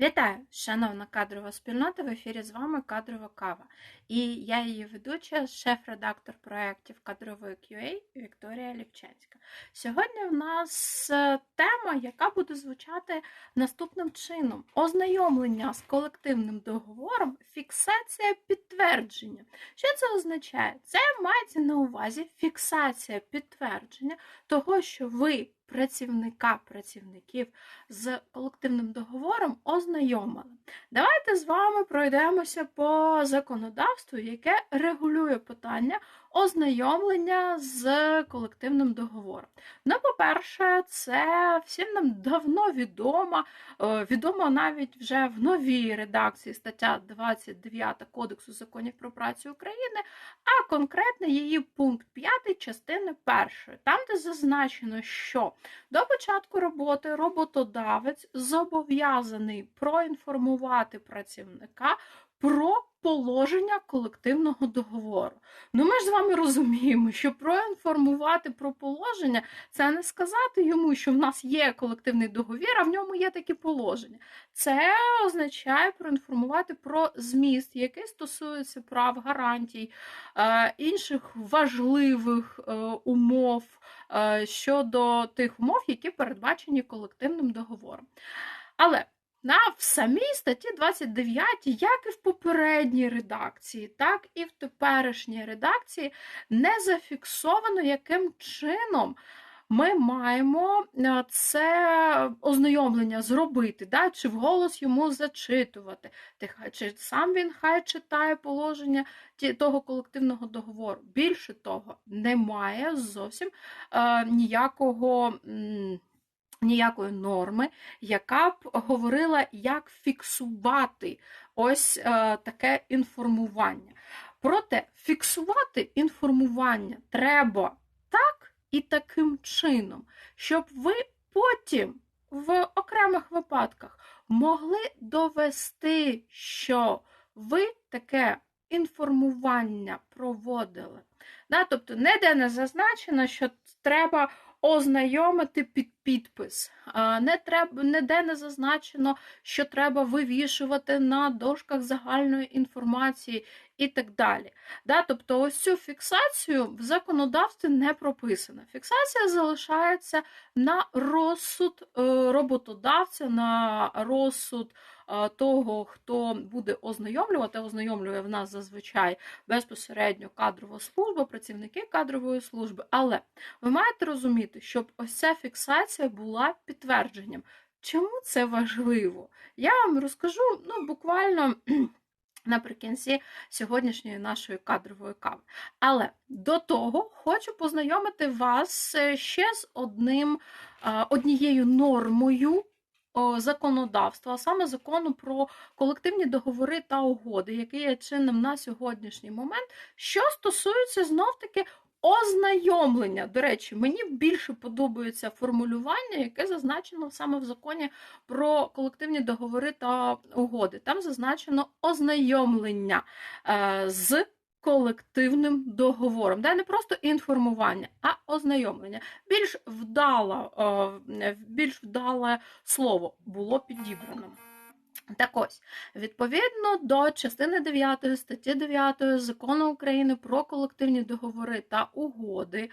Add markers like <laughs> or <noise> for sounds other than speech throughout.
Вітаю, шановна кадрова спільнота. В ефірі з вами кадрова кава. І я її ведуча, шеф-редактор проєктів кадрової QA Вікторія Ліпченська. Сьогодні в нас е, тема, яка буде звучати наступним чином: ознайомлення з колективним договором, фіксація підтвердження. Що це означає? Це мається на увазі фіксація підтвердження того, що ви працівника працівників з колективним договором ознайомили. Давайте з вами пройдемося по законодавству, яке регулює питання ознайомлення з колективним договором. Ну, по-перше, це всім нам давно відомо, е, відомо навіть вже в новій редакції стаття 29 Кодексу законів про працю України, а конкретно її пункт 5 частини 1, там, де зазначено, що до початку роботи роботодавець зобов'язаний проінформувати працівника про положення колективного договору. Ну, ми ж з вами розуміємо, що проінформувати про положення це не сказати йому, що в нас є колективний договір, а в ньому є такі положення. Це означає проінформувати про зміст, який стосується прав, гарантій, е, інших важливих е, умов е, щодо тих умов, які передбачені колективним договором. Але на в самій статті 29, як і в попередній редакції, так і в теперішній редакції не зафіксовано, яким чином ми маємо е, це ознайомлення зробити, да? чи вголос йому зачитувати, чи сам він хай читає положення того колективного договору. Більше того, немає зовсім е, ніякого. М ніякої норми, яка б говорила, як фіксувати ось е, таке інформування. Проте фіксувати інформування треба так і таким чином, щоб ви потім в окремих випадках могли довести, що ви таке інформування проводили. Тобто, ніде не зазначено, що треба ознайомити під підпис. Не треба, Ніде не зазначено, що треба вивішувати на дошках загальної інформації і так далі. Да? Тобто, ось цю фіксацію в законодавстві не прописано. Фіксація залишається на розсуд е, роботодавця, на розсуд того, хто буде ознайомлювати, ознайомлює в нас зазвичай безпосередньо кадрова служба, працівники кадрової служби. Але ви маєте розуміти, щоб ось ця фіксація була підтвердженням. Чому це важливо? Я вам розкажу ну, буквально. <clears throat> Наприкінці сьогоднішньої нашої кадрової кави. Але до того хочу познайомити вас е, ще з одним, однією нормою законодавства, а саме закону про колективні договори та угоди, який є чинним на сьогоднішній момент, що стосується знов-таки ознайомлення. До речі, мені більше подобається формулювання, яке зазначено саме в законі про колективні договори та угоди. Там зазначено ознайомлення е, з колективним договором. Де не просто інформування, а ознайомлення. Більш вдало, е, більш вдале слово було підібрано. Так ось, відповідно до частини 9 статті 9 закону України про колективні договори та угоди,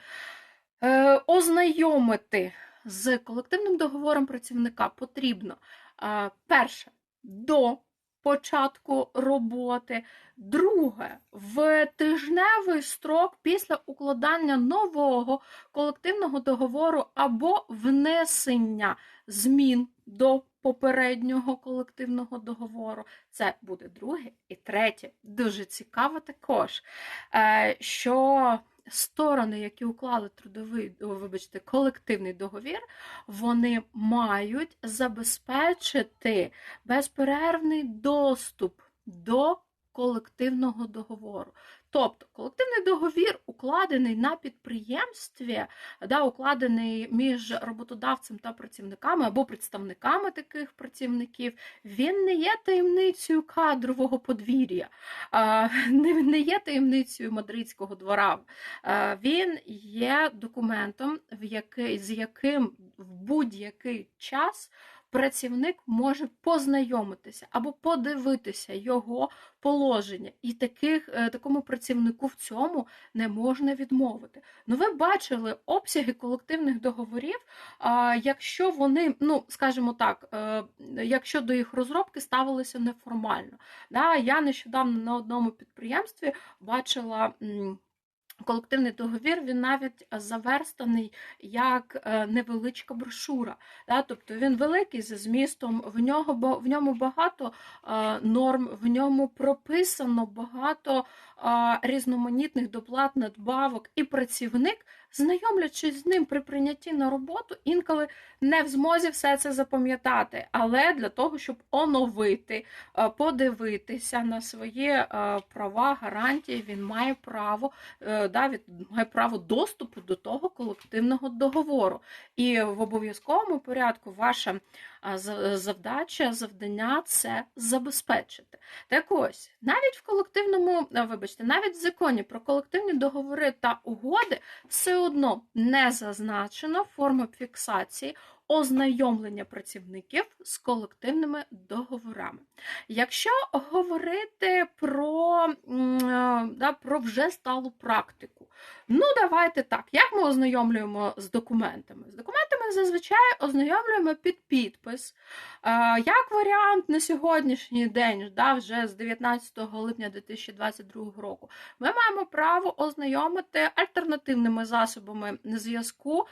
е, ознайомити з колективним договором працівника потрібно е, перше до початку роботи. Друге, в тижневий строк після укладання нового колективного договору або внесення змін до попереднього колективного договору. Це буде друге і третє. Дуже цікаво також, е, що сторони, які уклали трудовий, вибачте, колективний договір, вони мають забезпечити безперервний доступ до колективного договору. Тобто колективний договір укладений на підприємстві, да, укладений між роботодавцем та працівниками або представниками таких працівників, він не є таємницею кадрового подвір'я, <laughs> не є таємницею мадридського двора. Він є документом, з яким в будь-який час працівник може познайомитися або подивитися його положення, і таких, е, такому працівнику в цьому не можна відмовити. Ну, ви бачили обсяги колективних договорів, якщо вони, ну скажімо так, е, якщо до їх розробки ставилися неформально. Я нещодавно на одному підприємстві бачила. Колективний договір він навіть заверстаний як е, невеличка брошура. Да? Тобто він великий за змістом, в нього в ньому багато е, норм, в ньому прописано багато е, різноманітних доплат, надбавок, і працівник знайомлячись з ним при прийнятті на роботу, інколи не в змозі все це запам'ятати. Але для того, щоб оновити, е, подивитися на свої е, права, гарантії, він має право е, да, він має право доступу до того колективного договору. І в обов'язковому порядку ваша завдача, завдання це забезпечити. Так ось, навіть в колективному, вибачте, навіть в законі про колективні договори та угоди все одно не зазначена форма фіксації ознайомлення працівників з колективними договорами. Якщо говорити про да, про вже сталу практику, ну давайте так, як ми ознайомлюємо з документами? З документами зазвичай ознайомлюємо під підпис. Як варіант на сьогоднішній день, да, вже з 19 липня 2022 року, ми маємо право ознайомити альтернативними засобами зв'язку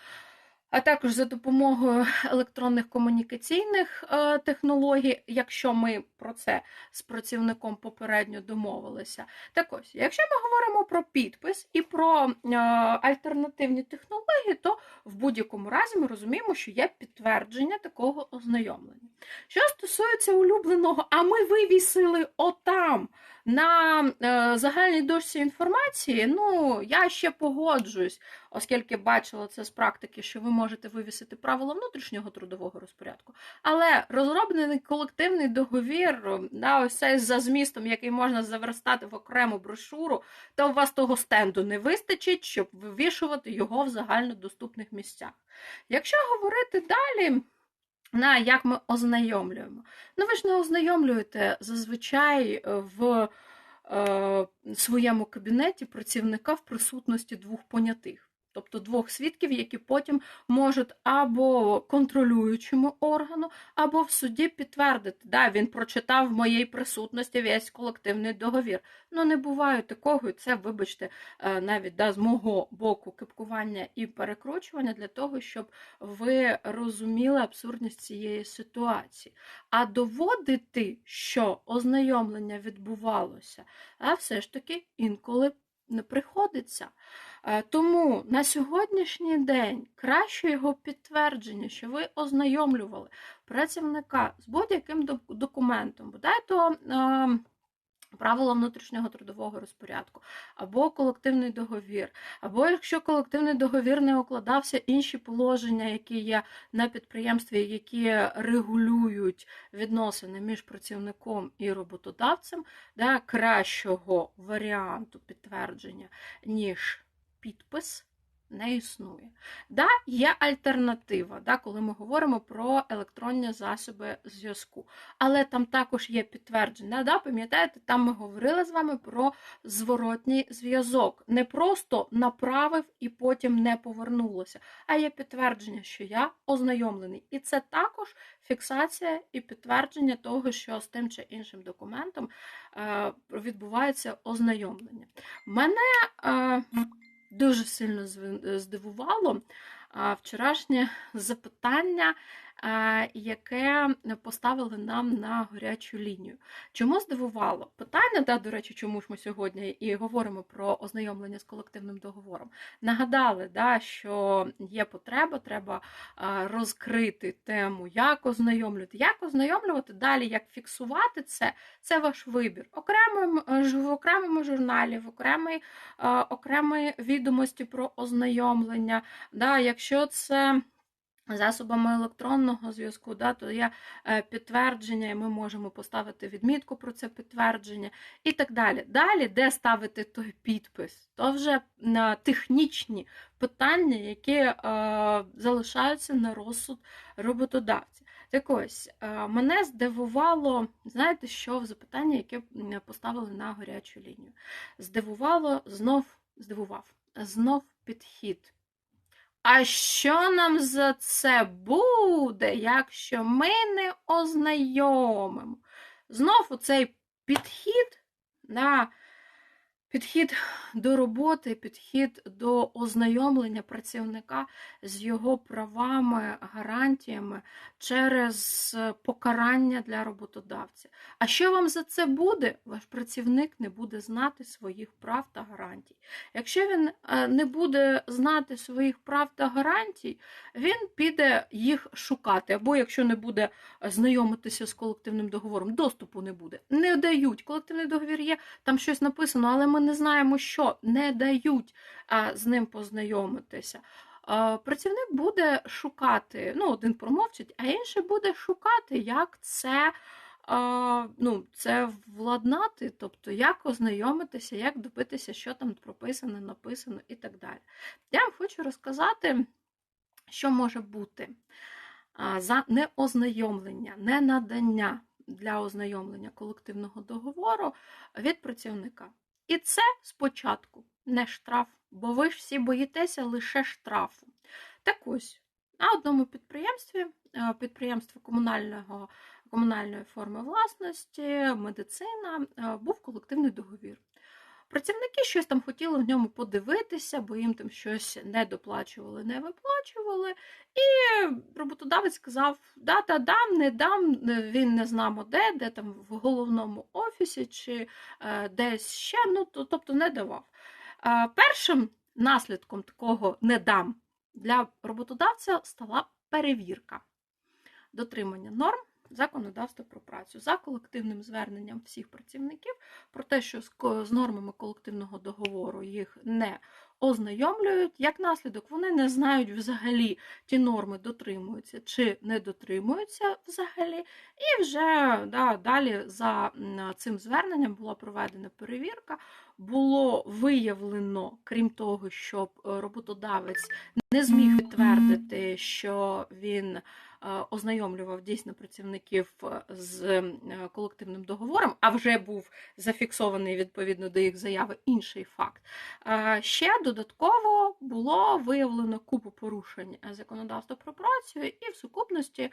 а також за допомогою електронних комунікаційних е, технологій, якщо ми про це з працівником попередньо домовилися. Так ось, якщо ми говоримо про підпис і про е, альтернативні технології, то в будь-якому разі ми розуміємо, що є підтвердження такого ознайомлення. Що стосується улюбленого, а ми вивісили отам на е, загальній дошці інформації, ну, я ще погоджуюсь, оскільки бачила це з практики, що ви можете вивісити правила внутрішнього трудового розпорядку. Але розроблений колективний договір, да, ось цей за змістом, який можна заверстати в окрему брошуру, то у вас того стенду не вистачить, щоб вивішувати його в загальнодоступних місцях. Якщо говорити далі. На як ми ознайомлюємо? Ну, ви ж не ознайомлюєте зазвичай в е, своєму кабінеті працівника в присутності двох понятих тобто двох свідків, які потім можуть або контролюючому органу, або в суді підтвердити, да, він прочитав в моїй присутності весь колективний договір. Ну, не буває такого, і це, вибачте, е, навіть да, з мого боку кипкування і перекручування для того, щоб ви розуміли абсурдність цієї ситуації. А доводити, що ознайомлення відбувалося, а все ж таки інколи не приходиться. Е, тому на сьогоднішній день краще його підтвердження, що ви ознайомлювали працівника з будь-яким документом, бодай то правила внутрішнього трудового розпорядку, або колективний договір, або якщо колективний договір не укладався, інші положення, які є на підприємстві, які регулюють відносини між працівником і роботодавцем, да, кращого варіанту підтвердження, ніж підпис не існує. Да, Є альтернатива, да, коли ми говоримо про електронні засоби зв'язку. Але там також є підтвердження. Да, Пам'ятаєте, там ми говорили з вами про зворотній зв'язок. Не просто направив і потім не повернулося, а є підтвердження, що я ознайомлений. І це також фіксація і підтвердження того, що з тим чи іншим документом е, відбувається ознайомлення. Мене. Е, дуже сильно здивувало вчорашнє запитання яке поставили нам на гарячу лінію. Чому здивувало? Питання, да, до речі, чому ж ми сьогодні і говоримо про ознайомлення з колективним договором. Нагадали, да, що є потреба, треба розкрити тему, як ознайомлювати. Як ознайомлювати далі, як фіксувати це, це ваш вибір. Окремим, в окремому журналі, в окремій, окремій відомості про ознайомлення. Да, Якщо це засобами електронного зв'язку, да, то є е, підтвердження, і ми можемо поставити відмітку про це підтвердження і так далі. Далі, де ставити той підпис, то вже на технічні питання, які е, залишаються на розсуд роботодавця. Так ось, е, мене здивувало, знаєте, що в запитання, яке поставили на гарячу лінію. Здивувало знов, здивував, знов підхід. А що нам за це буде, якщо ми не ознайомимо? Знову цей підхід на підхід до роботи, підхід до ознайомлення працівника з його правами, гарантіями через покарання для роботодавця. А що вам за це буде? Ваш працівник не буде знати своїх прав та гарантій. Якщо він е, не буде знати своїх прав та гарантій, він піде їх шукати. Або якщо не буде знайомитися з колективним договором, доступу не буде. Не дають. Колективний договір є, там щось написано, але ми не знаємо, що не дають з ним познайомитися. А, Працівник буде шукати, ну, один промовчить, а інший буде шукати, як це. а, Ну, це владнати, тобто як ознайомитися, як добитися, що там прописано, написано і так далі. Я вам хочу розказати, що може бути за неознайомлення, ненадання для ознайомлення колективного договору від працівника. І це спочатку не штраф, бо ви ж всі боїтеся лише штрафу. Так ось, на одному підприємстві, е, підприємство комунального, комунальної форми власності, медицина, е, був колективний договір. Працівники щось там хотіли в ньому подивитися, бо їм там щось не доплачували, не виплачували. І роботодавець сказав: да, да, дам, не дам, він не знамо де, де там в головному офісі чи е, десь ще, ну то, тобто не давав. Е, першим наслідком такого не дам для роботодавця стала перевірка дотримання норм законодавства про працю. За колективним зверненням всіх працівників про те, що з нормами колективного договору їх не ознайомлюють. Як наслідок, вони не знають взагалі, ті норми дотримуються чи не дотримуються взагалі. І вже да, далі за цим зверненням була проведена перевірка. Було виявлено, крім того, що е, роботодавець не зміг підтвердити, що він е, ознайомлював дійсно працівників е, з колективним договором, а вже був зафіксований відповідно до їх заяви інший факт. Ще додатково було виявлено купу порушень е, законодавства про працю, і в сукупності е,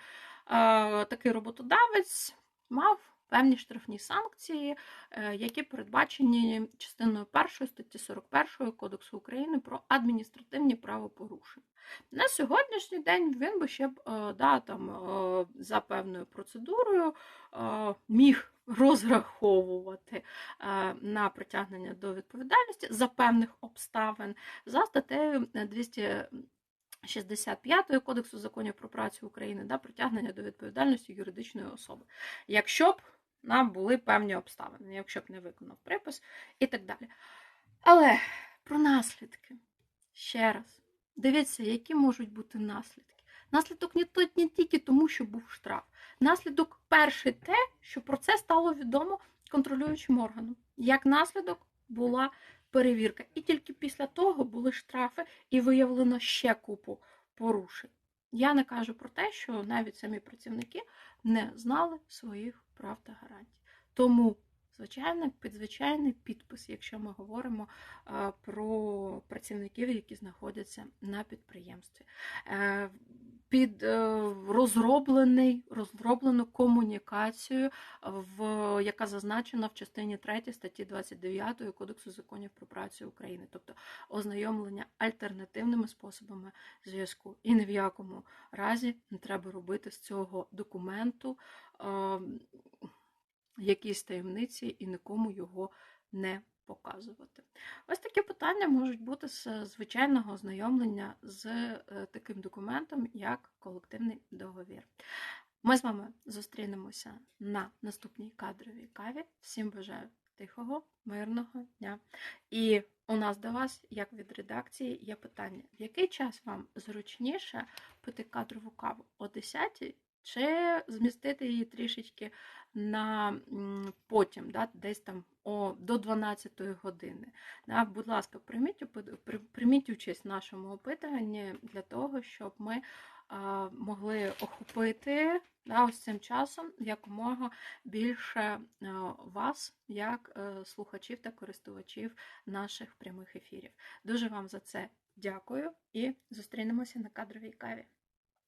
такий роботодавець мав певні штрафні санкції, е, які передбачені частиною 1 статті 41 Кодексу України про адміністративні правопорушення. На сьогоднішній день він би ще е, да, там, е, за певною процедурою міг розраховувати на притягнення до відповідальності за певних обставин за статтею 265 Кодексу законів про працю України да, притягнення до відповідальності юридичної особи. Якщо б нам були певні обставини, якщо б не виконав припис і так далі. Але про наслідки ще раз. Дивіться, які можуть бути наслідки. Наслідок не, тільки тому, що був штраф. Наслідок перший те, що про це стало відомо контролюючим органам. Як наслідок була перевірка. І тільки після того були штрафи і виявлено ще купу порушень. Я не кажу про те, що навіть самі працівники не знали своїх прав та гарантій. Тому, звичайно, підзвичайний підпис, якщо ми говоримо е, про працівників, які знаходяться на підприємстві. Е, Під е, розроблений, розроблену комунікацію, в, яка зазначена в частині 3 статті 29 Кодексу законів про працю України, тобто ознайомлення альтернативними способами зв'язку. І ні в якому разі не треба робити з цього документу якісь таємниці і нікому його не показувати. Ось такі питання можуть бути з звичайного ознайомлення з е, таким документом, як колективний договір. Ми з вами зустрінемося на наступній кадровій каві. Всім бажаю тихого, мирного дня. І у нас до вас, як від редакції, є питання: в який час вам зручніше пити кадрову каву о 10 чи змістити її трішечки на потім, да, десь там о, до 12 години. Да, будь ласка, прийміть, прийміть участь в нашому опитуванні для того, щоб ми а, могли охопити да, ось цим часом якомога більше вас, як е, слухачів та користувачів наших прямих ефірів. Дуже вам за це дякую і зустрінемося на кадровій каві.